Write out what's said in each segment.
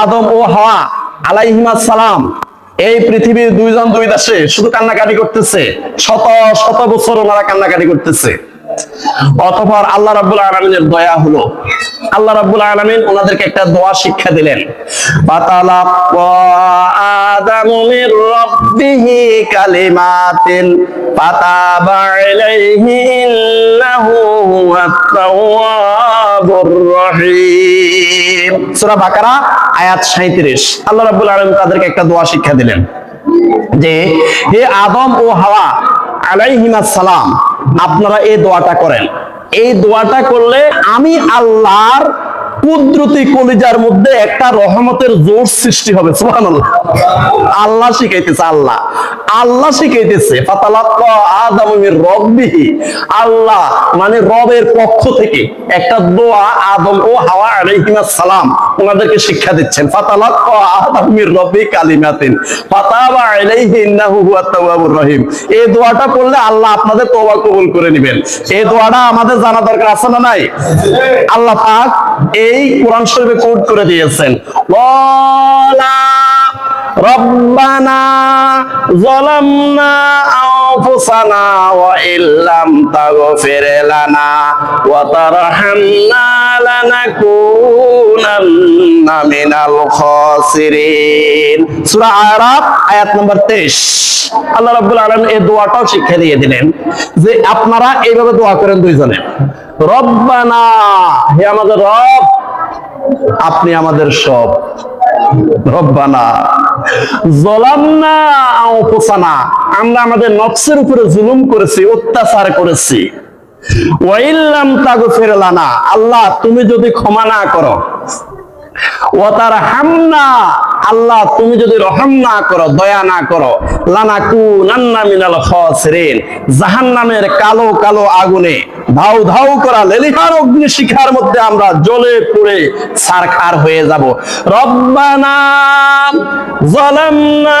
আদম ও হাওয়া আলাইহিমাস সালাম, এই পৃথিবীর দুইজন দুই দেশে শুধু কান্নাকাটি করতেছে, শত শত বছর ওনারা কান্নাকাটি করতেছে। অতঃপর আল্লাহ রাব্বুল আলামিনের দয়া হলো। আল্লাহ রাব্বুল আলামিন ওনাদেরকে একটা দোয়া শিক্ষা দিলেন। ফাতালাক্কা আদামু মির রাব্বিহি কালিমাতিন ফাতাবা আলাইহি ইন্নাহু আয়াত 37 আল্লাহ তাদেরকে একটা দোয়া শিক্ষা দিলেন যে, হে আদম ও হাওয়া সালাম আপনারা এই দোয়াটা করেন। এই দোয়াটা করলে আমি আল্লাহর কুদরতি কলিজার মধ্যে একটা রহমতের জোর সৃষ্টি হবে আল্লাহ শিখাইতেছে আল্লাহ। আল্লাহ শিখাইতেছে আল্লাহ মানে রবের পক্ষ থেকে একটা দোয়া আদম ও হাওয়া আলাইহিমাস সালাম ওনাদেরকে শিক্ষা দিচ্ছেন। এই দোয়াটা আমাদের জানা দরকার আছে না নাই? আল্লাহ এই রব্বানা আয়াত নম্বর 23 আল্লাহ এই দোয়াটাও শিক্ষা দিয়ে দিলেন যে আপনারা এইভাবে দোয়া করেন দুইজনে। রব্বানা, হে আমাদের রব, আপনি আমাদের সব। রব্বানা। জলামনা আনফুসানা। আমরা আমাদের নফসের উপরে জুলুম করেছি, অত্যাচার করেছি। ওয়াইল্লাম তাগফির লানা। আল্লাহ, তুমি যদি ক্ষমা না করো। ও তার হামনা আল্লাহ, তুমি যদি রহম না করো, দয়া না করো লানাকু নান্না মিনাল খাসিরিন। জাহান্নামের কালো কালো আগুনে ধাউ ধাউ করা লেলিহার অগ্নি শিখার মধ্যে আমরা জ্বলে পুড়ে সারখার হয়ে যাব। রব্বানা যালামনা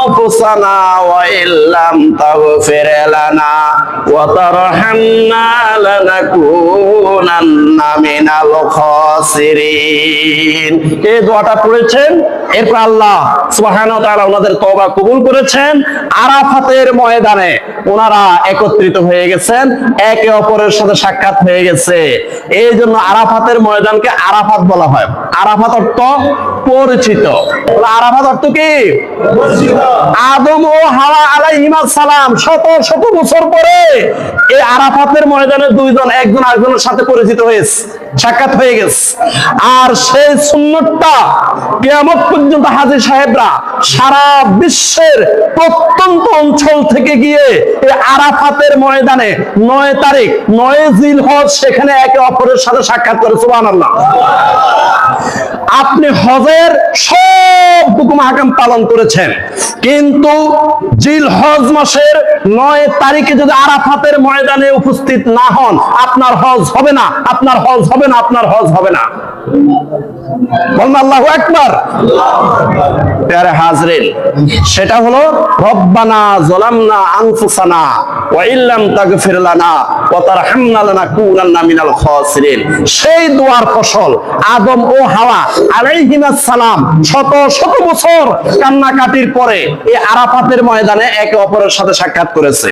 أنفسنا وإن لم تغفر لنا وترحمنا لنكونن من الخاسرين এই দোয়াটা পড়েছেন এরপর আল্লাহ সুবহানাহু ওয়া তাআলা ওনাদের তওবা কবুল করেছেন আরাফাতের ময়দানে ওনারা একত্রিত হয়ে গেছেন একে অপরের সাথে সাক্ষাৎ হয়ে গেছে এই জন্য আরাফাতের ময়দানকে আরাফাত বলা হয় আরাফাত অর্থ পরিচিত। আরাফাত অর্থ কি? আদম ও হাওয়া আলাইহিমাস সালাম শত শত বছর পরে এই আরাফাতের ময়দানে দুইজন, একজন আরেকজনের সাথে পরিচিত হয়েছে, সাক্ষাৎ হয়ে গেছে। আর সেই সুন্নতটা পর্যন্ত হাজী সাহেবরা সারা বিশ্বের প্রত্যন্ত অঞ্চল থেকে গিয়ে এই আরাফাতের ময়দানে নয় তারিখ, নয় জিল হজ সেখানে একে অপরের সাথে সাক্ষাৎ করে, সুবহানাল্লাহ। আপনি হজের সব হুকুম হাকাম পালন করেছেন। কিন্তু জিল হজ মাসের নয় তারিখে যদি আরাফাতের ময়দানে উপস্থিত না হন, আপনার হজ হবে না, আপনার হজ হবে না, আপনার হজ হবে না। সেটা হলো, রব্বানা জলামনা মিনাল সেই দোয়ার ফসল, আদম ও হাওয়া আলাইহিমাস সালাম শত শত বছর কান্নাকাটির পরে এই আরাফাতের ময়দানে একে অপরের সাথে সাক্ষাৎ করেছে।